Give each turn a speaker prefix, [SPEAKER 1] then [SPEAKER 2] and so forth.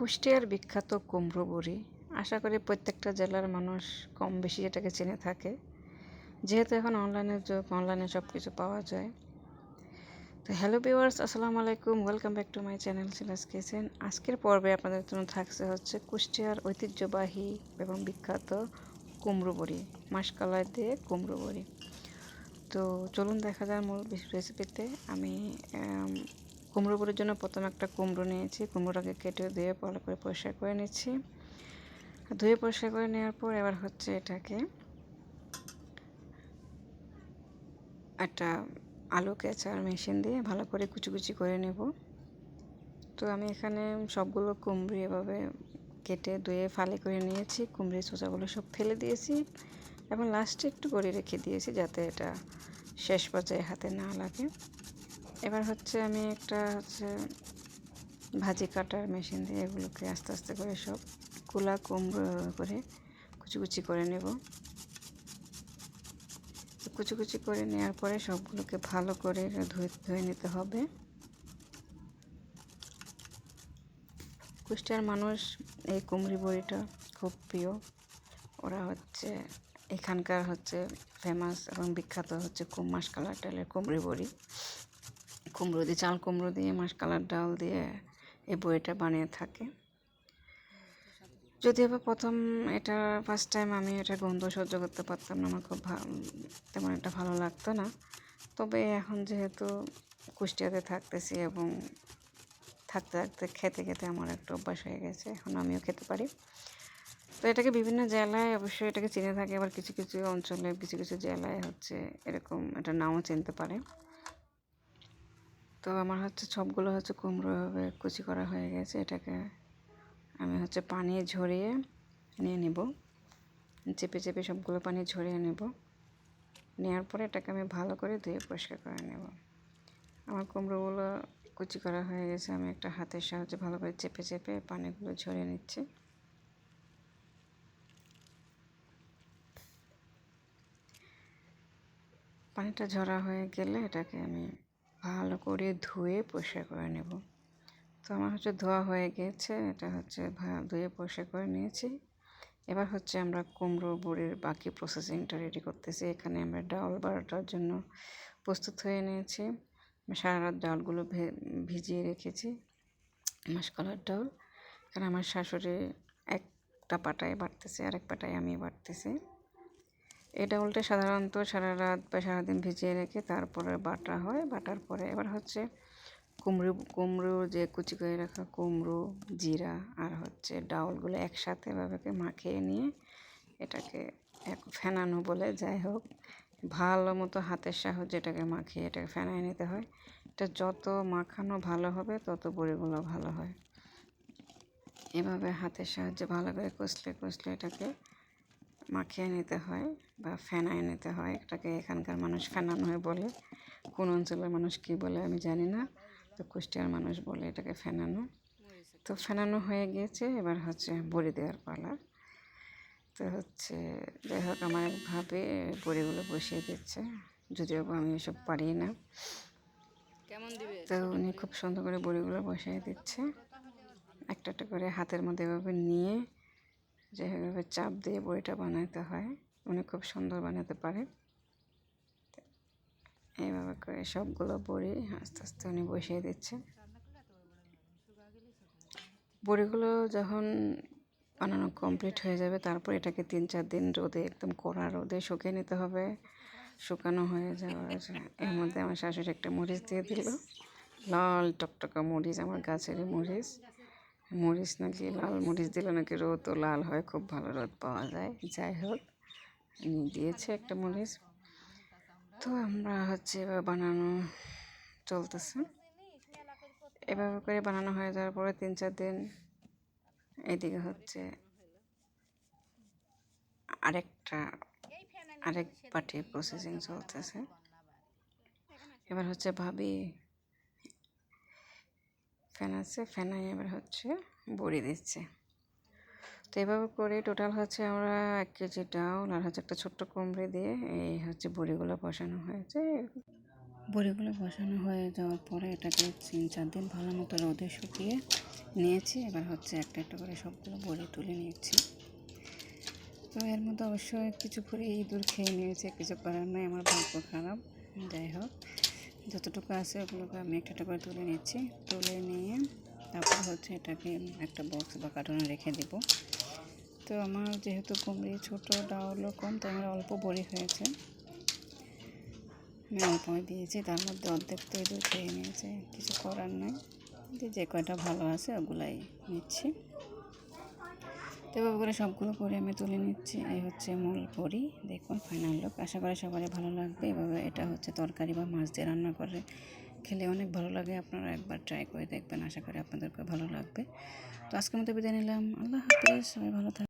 [SPEAKER 1] কুষ্টিয়ার বিখ্যাত কুমড়ো বড়ি আশা করি প্রত্যেকটা জেলার মানুষ কম বেশি এটাকে চিনে থাকে। যেহেতু এখন অনলাইনের যুগ অনলাইনে সব কিছু পাওয়া যায়। তো হ্যালো ভিউয়ার্স আসসালামু আলাইকুম। Welcome back to my channel Silas kitchen আজকের পর্বে আপনাদের জন্য থাকছে হচ্ছে কুষ্টিয়ার ঐতিহ্যবাহী এবং বিখ্যাত কুমড়ো বড়ি মাসকালাই দিয়ে কুমড়ো বড়ি তো চলুন দেখা যায় মূল রেসিপিতে আমি আম, কুমড়ো বড়ির জন্য প্রথমে একটা কুমড়ো নিয়েছি, কুমড়োটাকে কেটে ধুয়ে ভালো করে পরিষ্কার করে নিচ্ছি। ধুয়ে পরিষ্কার করে নেওয়ার পর এবার হচ্ছে এটাকে একটা আলু কেচার মেশিন দিয়ে ভালো করে কুচি করে নেব। তো আমি এখানে সবগুলো কুমড়ি এভাবে কেটে ধুয়ে ফালি করে নিয়েছি, কুমড়ির চোচাগুলো সব ফেলে দিয়েছি এবং লাস্টে একটু করে রেখে দিয়েছি যাতে এটা শেষ পর্যায়ে হাতে না লাগে। এবার হচ্ছে আমি একটা হচ্ছে ভাজি কাটার মেশিন দিয়ে এগুলোকে আস্তে আস্তে করে সব কুলা কুমড়ো করে কুচি কুচি করে নেব। কুচি কুচি করে নেওয়ার পরে সবগুলোকে ভালো করে ধুয়ে ধুয়ে নিতে হবে। কুষ্টিয়ার মানুষ এই কুমড়ি বড়িটা খুব প্রিয়। ওরা হচ্ছে এখানকার হচ্ছে ফেমাস এবং বিখ্যাত হচ্ছে কুম মাসকালার ডালের কুমড়ি বড়ি। কুমড়ো দিয়ে, চাল কুমড়ো দিয়ে মাসকালার ডাল দিয়ে এই বড়িটা বানিয়ে থাকে। যদিও বা প্রথম এটা ফার্স্ট টাইম আমি এটা গন্ধ সহ্য করতে পারতাম না, আমার খুব তেমন একটা ভালো লাগতো না। তবে এখন যেহেতু কুষ্টিয়াতে থাকতেছি এবং থাকতে থাকতে খেতে খেতে আমার একটা অভ্যাস হয়ে গেছে, এখন আমিও খেতে পারি। তো এটাকে বিভিন্ন জেলায় অবশ্যই এটাকে চিনে থাকে, আবার কিছু কিছু অঞ্চলে, কিছু কিছু জেলায় হচ্ছে এরকম এটা নাও চিনতে পারে। তো আমার হচ্ছে সবগুলো হচ্ছে কুমড়ো ভাবে কুচি করা হয়ে গেছে, এটাকে আমি হচ্ছে পানি ঝরিয়ে নিয়ে নেব। চেপে চেপে সবগুলো পানি ঝরিয়ে নেব। নেওয়ার পরে এটাকে আমি ভালো করে ধুয়ে পরিষ্কার করে নেব। আমার কুমড়োগুলো কুচি করা হয়ে গেছে, আমি একটা হাতের সাহায্যে ভালো করে চেপে চেপে পানিগুলো ঝরিয়ে নিচ্ছি। পানিটা ঝরা হয়ে গেলে এটাকে আমি ভালো করে ধুয়ে পরিষ্কার করে নেব। তো আমার হচ্ছে ধোয়া হয়ে গেছে, এটা হচ্ছে ধুয়ে পরিষ্কার করে নিয়েছি। এবার হচ্ছে আমরা কুমড়ো বড়ির বাকি প্রসেসিংটা রেডি করতেছি। এখানে আমরা ডাল বাড়াটার জন্য প্রস্তুত হয়ে নিয়েছি। সারা রাত ডালগুলো ভিজিয়ে রেখেছি, মাসকলার ডাল। এখানে আমার শাশুড়ি একটা পাটায় বাটতেছে আরেক পাটায় আমি বাটতেছি এই উল্টে সাধারণত সারা রাত বা সারাদিন ভিজিয়ে রেখে তারপরে বাটা হয়। বাটার পরে এবার হচ্ছে কুমড়ো কুমড়ো যে কুচি করে রাখা কুমড়ো, জিরা আর হচ্ছে ডাউলগুলো একসাথে এভাবে মাখিয়ে নিয়ে এটাকে এক ফেনানো বলে যাই হোক, ভালো মতো হাতের সাহায্যে এটাকে মাখিয়ে এটাকে ফেনায় নিতে হয়। এটা যত মাখানো ভালো হবে তত বড়িগুলো ভালো হয়। এভাবে হাতের সাহায্যে ভালো করে কষলে কষলে এটাকে মাখিয়ে নিতে হয় বা ফেনায় নিতে হয়। এটাকে এখানকার মানুষ ফেনানো হয় বলে। কোন অঞ্চলের মানুষ কী বলে আমি জানি না। তো কুষ্টিয়ার মানুষ বলে এটাকে ফেনানো। তো ফেনানো হয়ে গিয়েছে। এবার হচ্ছে বড়ি দেওয়ার পালা। তো হচ্ছে যাই হোক আমার একভাবে বড়িগুলো বসিয়ে দিচ্ছে। যদিও আমি এসব পারি না। তো উনি খুব সুন্দর করে বড়িগুলো বসিয়ে দিচ্ছে। একটা একটা করে হাতের মধ্যে এভাবে নিয়ে যেভাবে চাপ দিয়ে বড়িটা বানাতে হয়। উনি খুব সুন্দর বানাতে পারে। এইভাবে করে সবগুলো বড়ি আস্তে আস্তে উনি বসিয়ে দিচ্ছে। বড়িগুলো যখন বানানো কমপ্লিট হয়ে যাবে, তারপর এটাকে তিন চার দিন রোদে একদম কড়া রোদে শুকিয়ে নিতে হবে। শুকানো হয়ে যাওয়ার এর মধ্যে আমার শাশুড়ি একটা মরিচ দিয়ে দিল। লাল টকটকা মরিচ, আমার গাছেরই মরিচ। মরিচ নাকি লাল মরিচ দিলে নাকি রোদ ও লাল হয় খুব ভালো রোদ পাওয়া যায়। যাই হোক দিয়েছে একটা মরিচ। তো আমরা হচ্ছে এবার বানানো চলতেছে। এভাবে করে বানানো হয়ে যাওয়ার পরে তিন চার দিন এদিকে হচ্ছে আরেকটা আরেক পার্টি প্রসেসিং চলতেছে। এবার হচ্ছে ভাবি ফেনাচ্ছে ফেনাই এবার হচ্ছে বড়ি দিচ্ছে। তো এভাবে করে টোটাল হচ্ছে আমরা এক কেজি ডাউল আর হচ্ছে একটা ছোট্ট কুমড়ি দিয়ে এই হচ্ছে বড়িগুলো বসানো হয়েছে। বড়িগুলো বসানো হয়ে যাওয়ার পরে এটাকে তিন চার দিন ভালো মতো রোদে শুকিয়ে নিয়েছি। এবার হচ্ছে একটা একটা করে সবগুলো বড়ি তুলে নিয়েছি তো এর মধ্যে অবশ্যই কিছু করে ইঁদুর খেয়ে নিয়েছে, কিছু করার নাই, আমার ভাগ্য খারাপ। যাই হোক। যতটুকু আছে ওগুলোকে আমি একটা একটা করে তুলে নিচ্ছি। তুলে নিয়ে তারপর হচ্ছে এটাকে একটা বক্স বা কার্টুনে রেখে দেবো। তো আমার যেহেতু কুমড়ি ছোটো ডাউলও কম, তো আমার অল্প বড়ি হয়েছে। আমি অল্প দিয়েছি, তার মধ্যে অর্ধেক তো ইঁদুর খেয়ে নিয়েছে, কিছু করার নাই। যে কয়টা ভালো আছে ওগুলাই নিচ্ছি। তো এভাবে করে সবগুলো পরে আমি তুলে নিচ্ছি। এই হচ্ছে মূল পরি দেখুন ফাইনাল লোক আশা করি সবারই ভালো লাগবে। এভাবে এটা হচ্ছে তরকারি বা মাছ দিয়ে রান্না করে খেলে অনেক ভালো লাগে। আপনারা একবার ট্রাই করে দেখবেন। আশা করি আপনাদেরকে ভালো লাগবে। তো আজকের মতো বিদায় নিলাম। আল্লাহ হাফিজ। সবাই ভালো থাকবেন